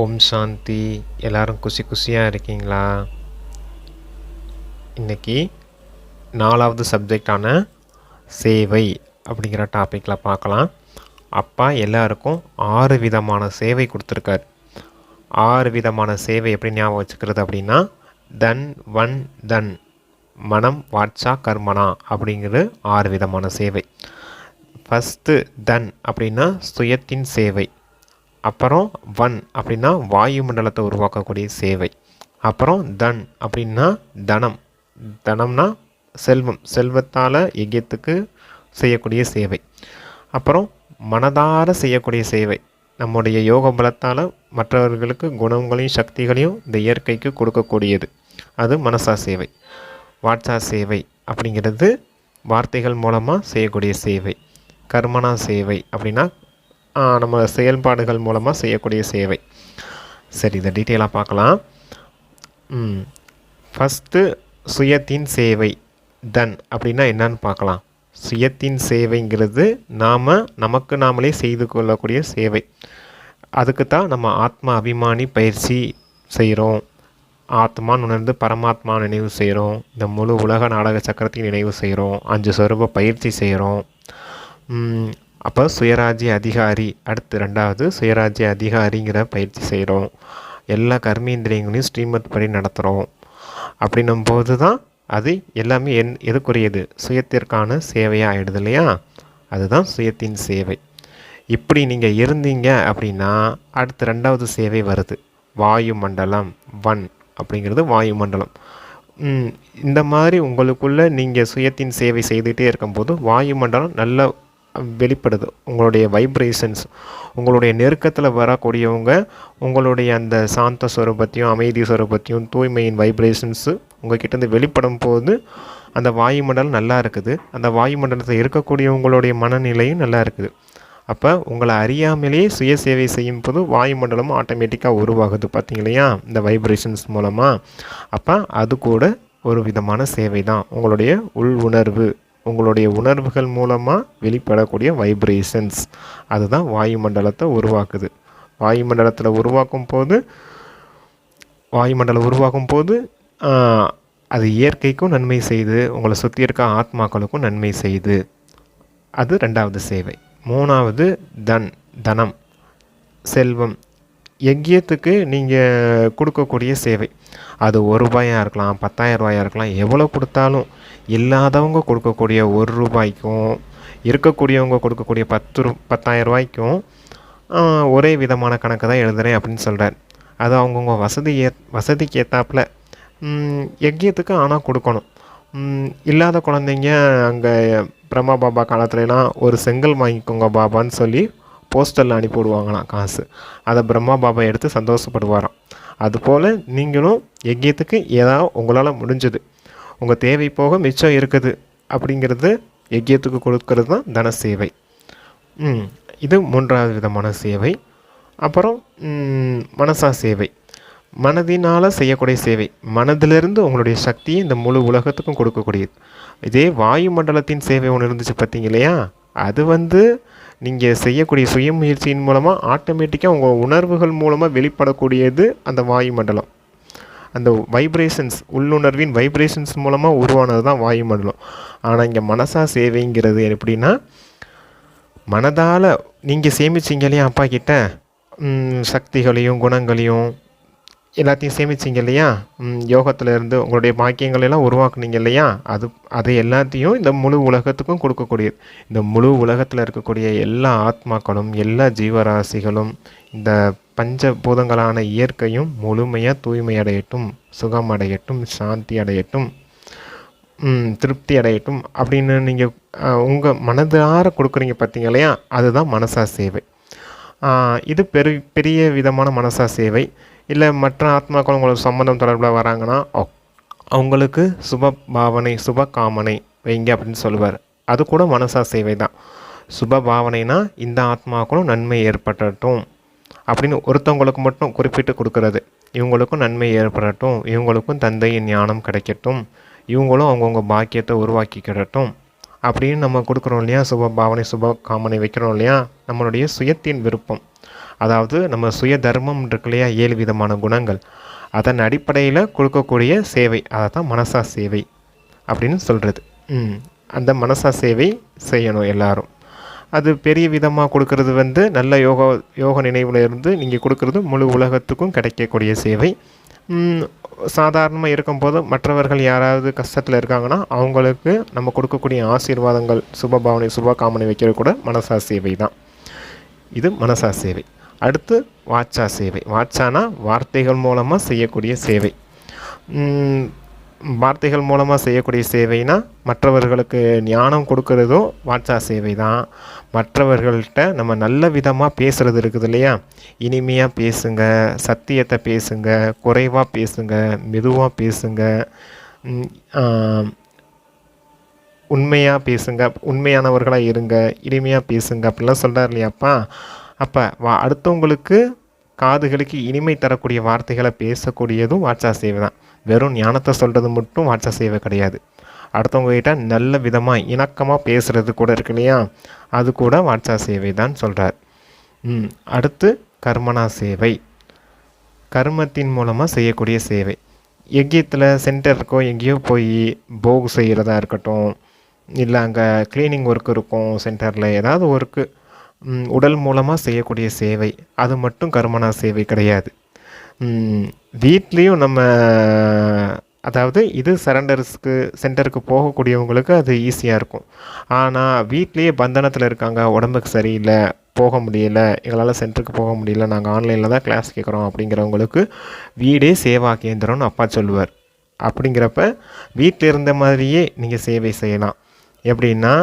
ஓம் சாந்தி. எல்லாரும் குசி குஷியாக இருக்கீங்களா? இன்னைக்கு நாலாவது சப்ஜெக்டான சேவை அப்படிங்கிற டாப்பிக்கில் பார்க்கலாம். அப்பா எல்லாருக்கும் ஆறு விதமான சேவை கொடுத்துருக்காரு. ஆறு விதமான சேவை எப்படி ஞாபகம் வச்சுக்கிறது அப்படின்னா தன் வன் தன் மனம் வாட்சா கர்மனா அப்படிங்கிறது ஆறு விதமான சேவை. ஃபஸ்ட்டு தன் அப்படின்னா சுயத்தின் சேவை. அப்புறம் வன் அப்படின்னா வாயுமண்டலத்தை உருவாக்கக்கூடிய சேவை. அப்புறம் தன் அப்படின்னா தனம். தனம்னா செல்வம். செல்வத்தால் எகியத்துக்கு செய்யக்கூடிய சேவை. அப்புறம் மனதார செய்யக்கூடிய சேவை. நம்முடைய யோக பலத்தால் மற்றவர்களுக்கு குணங்களையும் சக்திகளையும் இந்த இயற்கைக்கு கொடுக்கக்கூடியது. அது மனசா சேவை. வாட்சா சேவை அப்படிங்கிறது வார்த்தைகள் மூலமாக செய்யக்கூடிய சேவை. கர்மனா சேவை அப்படின்னா நம்ம செயல்பாடுகள் மூலமாக செய்யக்கூடிய சேவை. சரி இதை டீட்டெயிலாக பார்க்கலாம். ம் ஃபஸ்ட்டு சுயத்தின் சேவை தன் அப்படின்னா என்னன்னு பார்க்கலாம். சுயத்தின் சேவைங்கிறது நாம் நமக்கு நாமளே செய்து கொள்ளக்கூடிய சேவை. அதுக்கு தான் நம்ம ஆத்ம அபிமானி பயிற்சி செய்கிறோம் ஆத்மான்னு உணர்ந்து பரமாத்மா நினைவு செய்கிறோம் இந்த முழு உலக நாடக சக்கரத்தையும் நினைவு செய்கிறோம் அஞ்சு சொரூப பயிற்சி செய்கிறோம் அப்போ சுயராஜ்ய அதிகாரி அடுத்து ரெண்டாவது சுயராஜ்ய அதிகாரிங்கிற பயிற்சி செய்கிறோம் எல்லா கர்மேந்திரியங்களையும் ஸ்ரீமத் படி நடத்துகிறோம் அப்படின்னும் போது தான் அது எல்லாமே என் எதுக்குரியது? சுயத்திற்கான சேவையாக ஆகிடுது இல்லையா? அதுதான் சுயத்தின் சேவை. இப்படி நீங்கள் இருந்தீங்க அப்படின்னா அடுத்து ரெண்டாவது சேவை வருது. வாயு மண்டலம் வன் அப்படிங்கிறது வாயு மண்டலம் இந்த மாதிரி உங்களுக்குள்ளே நீங்கள் சுயத்தின் சேவை செய்துகிட்டே இருக்கும்போது வாயு மண்டலம் நல்ல வெளிப்படுது. உங்களுடைய வைப்ரேஷன்ஸ் உங்களுடைய நெருக்கத்தில் வரக்கூடியவங்க உங்களுடைய அந்த சாந்த ஸ்வரூபத்தையும் அமைதி ஸ்வரூபத்தையும் தூய்மையின் வைப்ரேஷன்ஸு உங்ககிட்டேருந்து வெளிப்படும் போது அந்த வாயுமண்டலம் நல்லா இருக்குது. அந்த வாயுமண்டலத்தில் இருக்கக்கூடியவங்களுடைய மனநிலையும் நல்லா இருக்குது. அப்போ உங்களை அறியாமலேயே சுய சேவை செய்யும் போது வாயுமண்டலமும் ஆட்டோமேட்டிக்காக உருவாகுது பார்த்தீங்க இல்லையா இந்த வைப்ரேஷன்ஸ் மூலமாக அப்போ அது கூட ஒரு விதமான சேவை தான் உங்களுடைய உள் உணர்வு. உங்களுடைய உணர்வுகள் மூலமாக வெளிப்படக்கூடிய வைப்ரேஷன்ஸ் அதுதான் வாயுமண்டலத்தை உருவாக்குது. வாயுமண்டலத்தில் உருவாக்கும் போது வாயுமண்டலம் உருவாக்கும் போது அது இயற்கைக்கும் நன்மை செய்து உங்களை சுற்றி இருக்க ஆத்மாக்களுக்கும் நன்மை செய்து. அது ரெண்டாவது சேவை. மூணாவது தன் தனம் செல்வம். எங்கேயத்துக்கு நீங்கள் கொடுக்கக்கூடிய சேவை. அது ஒரு ரூபாயாக இருக்கலாம் பத்தாயிரம் ரூபாயாக இருக்கலாம் எவ்வளோ கொடுத்தாலும் இல்லாதவங்க கொடுக்கக்கூடிய ஒரு ரூபாய்க்கும் இருக்கக்கூடியவங்க கொடுக்கக்கூடிய பத்து ரூ பத்தாயிரம் ரூபாய்க்கும் ஒரே விதமான கணக்கு தான் எழுதுறேன் அப்படின்னு சொல்கிறார் அது அவங்கவுங்க வசதி ஏ வசதிக்கு ஏற்றாப்புல யஜ்யத்துக்கு ஆனால் கொடுக்கணும். இல்லாத குழந்தைங்க அங்கே பிரம்மா பாபா காலத்துலலாம் ஒரு செங்கல் வாங்கிக்கோங்க பாபான்னு சொல்லி போஸ்டரில் அனுப்பி விடுவாங்களாம் காசு. அதை பிரம்மா பாபா எடுத்து சந்தோஷப்படுவாராம். அதுபோல் நீங்களும் யஜ்யத்துக்கு ஏதாவது உங்களால் முடிஞ்சது. உங்கள் தேவை போக மிச்சம் இருக்குது அப்படிங்கிறது யஜ்யத்துக்கு கொடுக்கறது தான் தன சேவை. இது மூன்றாவது விதமான சேவை. அப்புறம் மனசா சேவை. மனதினால் செய்யக்கூடிய சேவை. மனதிலிருந்து உங்களுடைய சக்தியை இந்த முழு உலகத்துக்கும் கொடுக்கக்கூடியது. இதே வாயுமண்டலத்தின் சேவை ஒன்று இருந்துச்சு பார்த்தீங்க இல்லையா? அது வந்து நீங்கள் செய்யக்கூடிய சுய முயற்சியின் மூலமாக ஆட்டோமேட்டிக்காக உங்கள் உணர்வுகள் மூலமாக வெளிப்படக்கூடியது அந்த வாயுமண்டலம். அந்த வைப்ரேஷன்ஸ் உள்ளுணர்வின் வைப்ரேஷன்ஸ் மூலமாக உருவானது தான் வாயுமண்டலம். ஆனால் இங்கே மனசா சேவைங்கிறது எப்படின்னா மனதால் நீங்கள் சேமிச்சிங்க இல்லையா அப்பா கிட்ட? சக்திகளையும் குணங்களையும் எல்லாத்தையும் சேமிச்சிங்க இல்லையா? யோகத்தில் இருந்து உங்களுடைய பாக்கியங்கள் எல்லாம் உருவாக்குனீங்க இல்லையா? அது அது எல்லாத்தையும் இந்த முழு உலகத்துக்கும் கொடுக்கக்கூடியது. இந்த முழு உலகத்தில் இருக்கக்கூடிய எல்லா ஆத்மாக்களும் எல்லா ஜீவராசிகளும் இந்த பஞ்ச பூதங்களான இயற்கையும் முழுமையாக தூய்மை அடையட்டும் சுகம் அடையட்டும் சாந்தி அடையட்டும் திருப்தி அடையட்டும் அப்படின்னு நீங்கள் உங்கள் மனதார கொடுக்குறீங்க பார்த்தீங்க இல்லையா? அதுதான் மனசா சேவை. இது பெரு பெரிய விதமான மனசா சேவை. இல்லை மற்ற ஆத்மாக்கள் உங்களுக்கு சம்மந்தம் தொடர்பில் வராங்கன்னா அவங்களுக்கு சுப பாவனை சுப காமனை வைங்க அப்படின்னு சொல்லுவார். அது கூட மனசா சேவை தான். சுப பாவனைனா இந்த ஆத்மாக்களும் நன்மை ஏற்படட்டும் அப்படின்னு ஒருத்தவங்களுக்கு மட்டும் குறிப்பிட்டு கொடுக்கறது. இவங்களுக்கும் நன்மை ஏற்படட்டும் இவங்களுக்கும் தந்தையின் ஞானம் கிடைக்கட்டும் இவங்களும் அவங்கவுங்க பாக்கியத்தை உருவாக்கிக்கிடட்டும். அப்படின்னு நம்ம கொடுக்குறோம் இல்லையா? சுப பாவனை சுப காமனை வைக்கிறோம் இல்லையா? நம்மளுடைய சுயத்தின் விருப்பம். அதாவது நம்ம சுய தர்மம் இருக்கு இல்லையா? ஏழு விதமான குணங்கள். அதன் அடிப்படையில் கொடுக்கக்கூடிய சேவை அதை தான் மனசா சேவை அப்படின்னு சொல்கிறது ம். அந்த மனசா சேவை செய்யணும் எல்லாரும். அது பெரிய விதமாக கொடுக்கறது வந்து நல்ல யோகா யோக நினைவில் இருந்து நீங்கள் கொடுக்கறது முழு உலகத்துக்கும் கிடைக்கக்கூடிய சேவை. சாதாரணமாக இருக்கும்போது மற்றவர்கள் யாராவது கஷ்டத்தில் இருக்காங்கன்னா அவங்களுக்கு நம்ம கொடுக்கக்கூடிய ஆசீர்வாதங்கள் சுபபாவனை சுபகாமனை வைக்கிறது கூட மனசா சேவை தான். இது மனசா சேவை. அடுத்து வாட்சா சேவை. வாட்சானா வார்த்தைகள் மூலமாக செய்யக்கூடிய சேவை. வார்த்தைகள் மூலமாக செய்யக்கூடிய சேவைனா மற்றவர்களுக்கு ஞானம் கொடுக்கறதும் வாட்சா சேவை தான் மற்றவர்கள்ட்ட நம்ம நல்ல விதமாக பேசுகிறது இருக்குது இல்லையா? இனிமையாக பேசுங்க சத்தியத்தை பேசுங்க குறைவாக பேசுங்க மெதுவாக பேசுங்க உண்மையாக பேசுங்க உண்மையானவர்களாக இருங்க இனிமையாக பேசுங்க அப்படிலாம் சொல்கிறார் இல்லையாப்பா? அப்போ வா அடுத்தவங்களுக்கு காதுகளுக்கு இனிமை தரக்கூடிய வார்த்தைகளை பேசக்கூடியதும் வாட்சா சேவை தான் வெறும் ஞானத்தை சொல்கிறது மட்டும் வாட்ஸ்அப் சேவை கிடையாது. அடுத்தவங்க கிட்ட நல்ல விதமாக இணக்கமாக பேசுகிறது கூட இருக்கு இல்லையா? அது கூட வாட்ஸ்அப் சேவை தான் சொல்கிறார் ம் அடுத்து கர்மனா சேவை. கர்மத்தின் மூலமாக செய்யக்கூடிய சேவை. எங்கேயத்தில் சென்டர் இருக்கோ எங்கேயோ போய் போக் செய்கிறதா இருக்கட்டும் இல்லை அங்கே க்ளீனிங் ஒர்க் இருக்கும் சென்டரில் ஏதாவது ஒர்க்கு உடல் மூலமாக செய்யக்கூடிய சேவை. அது மட்டும் கர்மனா சேவை கிடையாது. வீட்லேயும் நம்ம அதாவது இது சரண்டர்ஸ்க்கு சென்டருக்கு போகக்கூடியவங்களுக்கு அது ஈஸியாக இருக்கும். ஆனால் வீட்லேயே பந்தனத்தில் இருக்காங்க உடம்புக்கு சரியில்லை போக முடியல எங்களால் சென்டருக்கு போக முடியல நாங்கள் ஆன்லைனில் தான் கிளாஸ் கேட்குறோம் அப்படிங்கிறவங்களுக்கு வீடே சேவா கேந்திரம்னு அப்பா சொல்லுவார். அப்படிங்கிறப்ப வீட்டில் இருந்த மாதிரியே நீங்கள் சேவை செய்யலாம். எப்படின்னா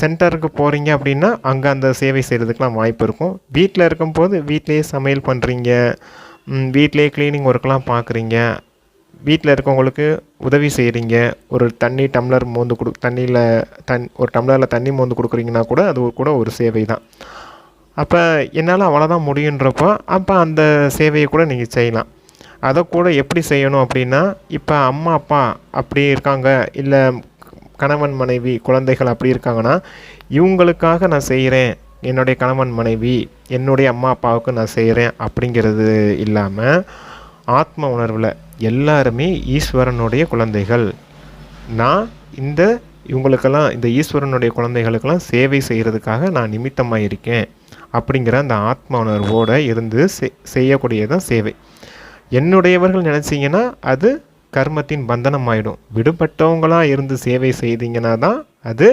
சென்டருக்கு போகிறீங்க அப்படின்னா அங்கே அந்த சேவை செய்கிறதுக்கெலாம் வாய்ப்பு இருக்கும். வீட்டில் இருக்கும்போது வீட்டிலேயே சமையல் பண்ணுறீங்க வீட்டிலே க்ளீனிங் ஒர்க்லாம் பார்க்குறீங்க வீட்டில் இருக்கவங்களுக்கு உதவி செய்கிறீங்க ஒரு தண்ணி டம்ளர் மோந்து கொடு தண்ணியில் தன் ஒரு டம்ளரில் தண்ணி மோந்து கொடுக்குறீங்கன்னா கூட அது கூட ஒரு சேவை தான். அப்போ என்னால் அவ்வளோதான் முடியுன்றப்போ அப்போ அந்த சேவையை கூட நீங்கள் செய்யலாம். அதை கூட எப்படி செய்யணும் அப்படின்னா இப்போ அம்மா அப்பா அப்படி இருக்காங்க இல்லை கணவன் மனைவி குழந்தைகள் அப்படி இருக்காங்கன்னா இவங்களுக்காக நான் செய்கிறேன் என்னுடைய கணவன் மனைவி என்னுடைய அம்மா அப்பாவுக்கு நான் செய்கிறேன் அப்படிங்கிறது இல்லாமல் ஆத்ம உணர்வில் எல்லாருமே ஈஸ்வரனுடைய குழந்தைகள். நான் இந்த இவங்களுக்கெல்லாம் இந்த ஈஸ்வரனுடைய குழந்தைகளுக்கெல்லாம் சேவை செய்கிறதுக்காக நான் நிமித்தமாக இருக்கேன் அப்படிங்கிற அந்த ஆத்ம உணர்வோடு இருந்து செ- செய்யக்கூடியதான் சேவை. என்னுடையவர்கள் நினச்சிங்கன்னா அது கர்மத்தின் பந்தனம் ஆகிடும் விடுபட்டவங்களாக இருந்து சேவை செய்தீங்கன்னா தான் அது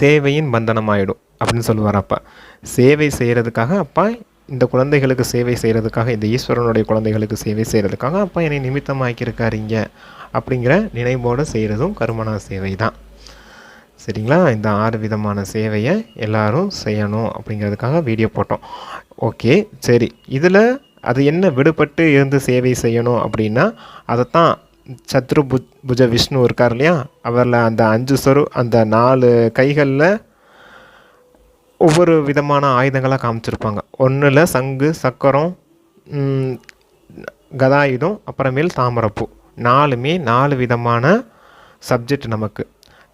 சேவையின் பந்தனம் ஆகிடும் அப்படின்னு சொல்லுவார் அப்பா. சேவை செய்கிறதுக்காக அப்பா இந்த குழந்தைகளுக்கு சேவை செய்கிறதுக்காக இந்த ஈஸ்வரனுடைய குழந்தைகளுக்கு சேவை செய்கிறதுக்காக அப்பா என்னை நிமித்தமாக்கியிருக்காருங்க அப்படிங்கிற நினைவோடு செய்கிறதும் கருமனா சேவை தான். சரிங்களா? இந்த ஆறு விதமான சேவையை எல்லாரும் செய்யணும் அப்படிங்கிறதுக்காக வீடியோ போட்டோம். ஓகே சரி. இதில் அது என்ன விடுபட்டு இருந்து சேவை செய்யணும் அப்படின்னா அதைத்தான் சத்ரு புஜ விஷ்ணு இருக்கார் இல்லையா? அவரில் அந்த அஞ்சு சொரு அந்த நாலு கைகளில் ஒவ்வொரு விதமான ஆயுதங்களாக காமிச்சிருப்பாங்க. ஒன்றில் சங்கு சக்கரம் கதாயுதம் அப்புறமேல் தாமரப்பூ. நாலுமே நாலு விதமான சப்ஜெக்ட் நமக்கு.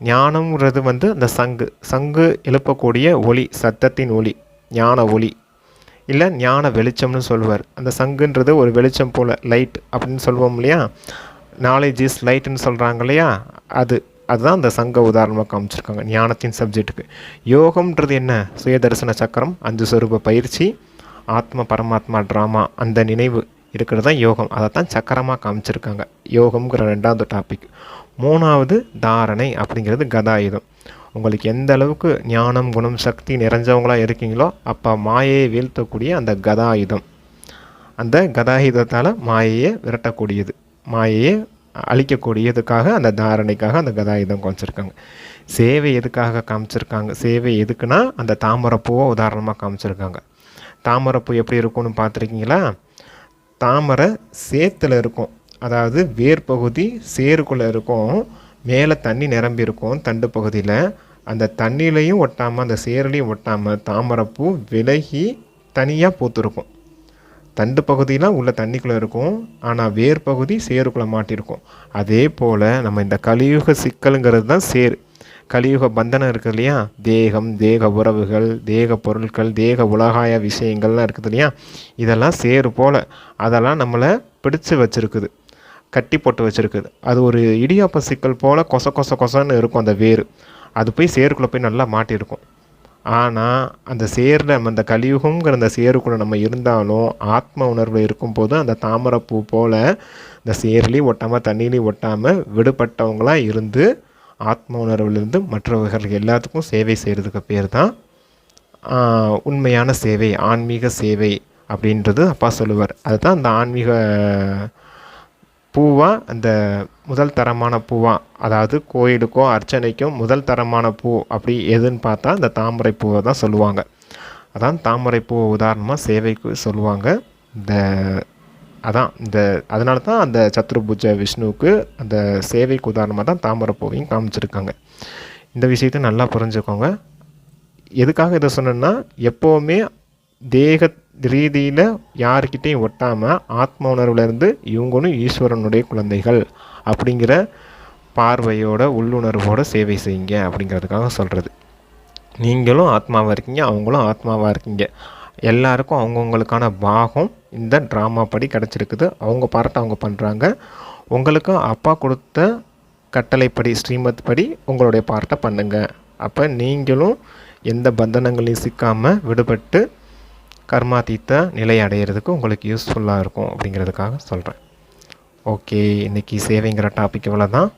ஞானம்ங்கிறது வந்து அந்த சங்கு. சங்கு எழுப்பக்கூடிய ஒளி சத்தத்தின் ஒளி ஞான ஒளி. இல்லை ஞான வெளிச்சம்னு சொல்லுவார் அந்த சங்குன்றது ஒரு வெளிச்சம் போல் லைட் அப்படின்னு சொல்லுவோம் இல்லையா? நாலேஜ் இஸ் லைட்டுன்னு சொல்கிறாங்க இல்லையா? அது. அதுதான் அந்த சங்க உதாரணமாக காமிச்சிருக்காங்க. ஞானத்தின் சப்ஜெக்ட்டுக்கு யோகம்ன்றது என்ன? சுயதரிசன சக்கரம் அஞ்சு சொரூப பயிற்சி ஆத்ம பரமாத்மா ட்ராமா அந்த நினைவு இருக்கிறது தான் யோகம். அதை தான் சக்கரமாக காமிச்சிருக்காங்க. யோகம்ங்கிற ரெண்டாவது டாபிக் மூணாவது தாரணை அப்படிங்கிறது கதாயுதம். உங்களுக்கு எந்த அளவுக்கு ஞானம் குணம் சக்தி நிறைஞ்சவங்களாக இருக்கீங்களோ அப்போ மாயையை வீழ்த்தக்கூடிய அந்த கதாயுதம். அந்த கதாயுதத்தால் மாயையை விரட்டக்கூடியது. மாயையை அழிக்கக்கூடியதுக்காக அந்த தாரணைக்காக அந்த கதாயுதம் காமிச்சிருக்காங்க. சேவை எதுக்காக காமிச்சிருக்காங்க? சேவை எதுக்குன்னா அந்த தாமரைப்பூவை உதாரணமாக காமிச்சிருக்காங்க. தாமரைப்பூ எப்படி இருக்கும்னு பார்த்துருக்கீங்களா? தாமரை சேத்துல இருக்கும். அதாவது வேர் பகுதி சேருக்குள்ளே இருக்கும். மேலே தண்ணி நிரம்பி இருக்கும் தண்டு பகுதியில். அந்த தண்ணியிலையும் ஒட்டாமல் அந்த சேருலையும் ஒட்டாமல் தாமரைப்பூ விலகி தனியாக பூத்துருக்கும். தண்டு பகுதியெலாம் உள்ள தண்ணிக்குள்ளே இருக்கும் ஆனால் வேர் பகுதி சேருக்குள்ளே மாட்டியிருக்கும் அதே போல் நம்ம இந்த கலியுக சிக்கலுங்கிறது தான் சேர். கலியுக பந்தனம் இருக்குது இல்லையா? தேகம் தேக உறவுகள் தேக பொருட்கள் தேக உலகாய விஷயங்கள்லாம் இருக்குது இல்லையா? இதெல்லாம் சேரு போல். அதெல்லாம் நம்மளை பிடிச்சு வச்சுருக்குது. கட்டி போட்டு வச்சுருக்குது. அது ஒரு இடியாப்ப சிக்கல் போல் கொச கொச கொசன்னு இருக்கும் அந்த வேர். அது போய் சேருக்குள்ளே போய் நல்லா மாட்டியிருக்கும் ஆனால் அந்த சேரில் நம்ம அந்த கலியுகங்கிற அந்த சேருக்குள்ளே நம்ம இருந்தாலும் ஆத்ம உணர்வு இருக்கும்போது அந்த தாமரைப்பூ போல் இந்த சேர்லேயும் ஒட்டாமல் தண்ணியிலையும் ஒட்டாமல் விடுபட்டவங்களாக இருந்து ஆத்ம உணர்விலிருந்து மற்றவர்கள் எல்லாத்துக்கும் சேவை செய்கிறதுக்கு பேர் தான் உண்மையான சேவை ஆன்மீக சேவை அப்படின்றது அப்பா சொல்லுவார். அதுதான் அந்த ஆன்மீக பூவாக அந்த முதல் தரமான பூவாக அதாவது கோயிலுக்கோ அர்ச்சனைக்கும் முதல் தரமான பூ அப்படி எதுன்னு பார்த்தா இந்த தாமரை பூவை தான் சொல்லுவாங்க. அதான் தாமரை பூவை உதாரணமாக சேவைக்கு சொல்லுவாங்க. இந்த அதான் இந்த அதனால தான் அந்த சத்ருபூஜை விஷ்ணுவுக்கு அந்த சேவைக்கு உதாரணமாக தான் தாமரை பூவையும் காமிச்சிருக்காங்க. இந்த விஷயத்தை நல்லா புரிஞ்சுக்கோங்க. எதுக்காக இதை சொன்னேன்னா எப்போவுமே தேக ரீதியில் யாருக்கிட்டையும் ஒட்டாமல் ஆத்ம உணர்வுலேருந்து இவங்களும் ஈஸ்வரனுடைய குழந்தைகள் அப்படிங்கிற பார்வையோட உள்ளுணர்வோட சேவை செய்யுங்க அப்படிங்கிறதுக்காக சொல்கிறது நீங்களும் ஆத்மாவாக இருக்கீங்க அவங்களும் ஆத்மாவாக இருக்கீங்க. எல்லாருக்கும் அவங்கவுங்களுக்கான பாகம் இந்த ட்ராமா படி கிடச்சிருக்குது. அவங்க பாராட்ட அவங்க பண்ணுறாங்க உங்களுக்கும் அப்பா கொடுத்த கட்டளைப்படி ஸ்ரீமத் படி உங்களுடைய பார்ட்டை பண்ணுங்கள் அப்போ நீங்களும் எந்த பந்தனங்களையும் சிக்காமல் விடுபட்டு கர்மாதீத்த நிலை அடையிறதுக்கு உங்களுக்கு யூஸ்ஃபுல்லாக இருக்கும் அப்படிங்கிறதுக்காக சொல்கிறேன் ஓகே இன்றைக்கி சேவைங்கிற டாபிக் இவ்வளோ தான்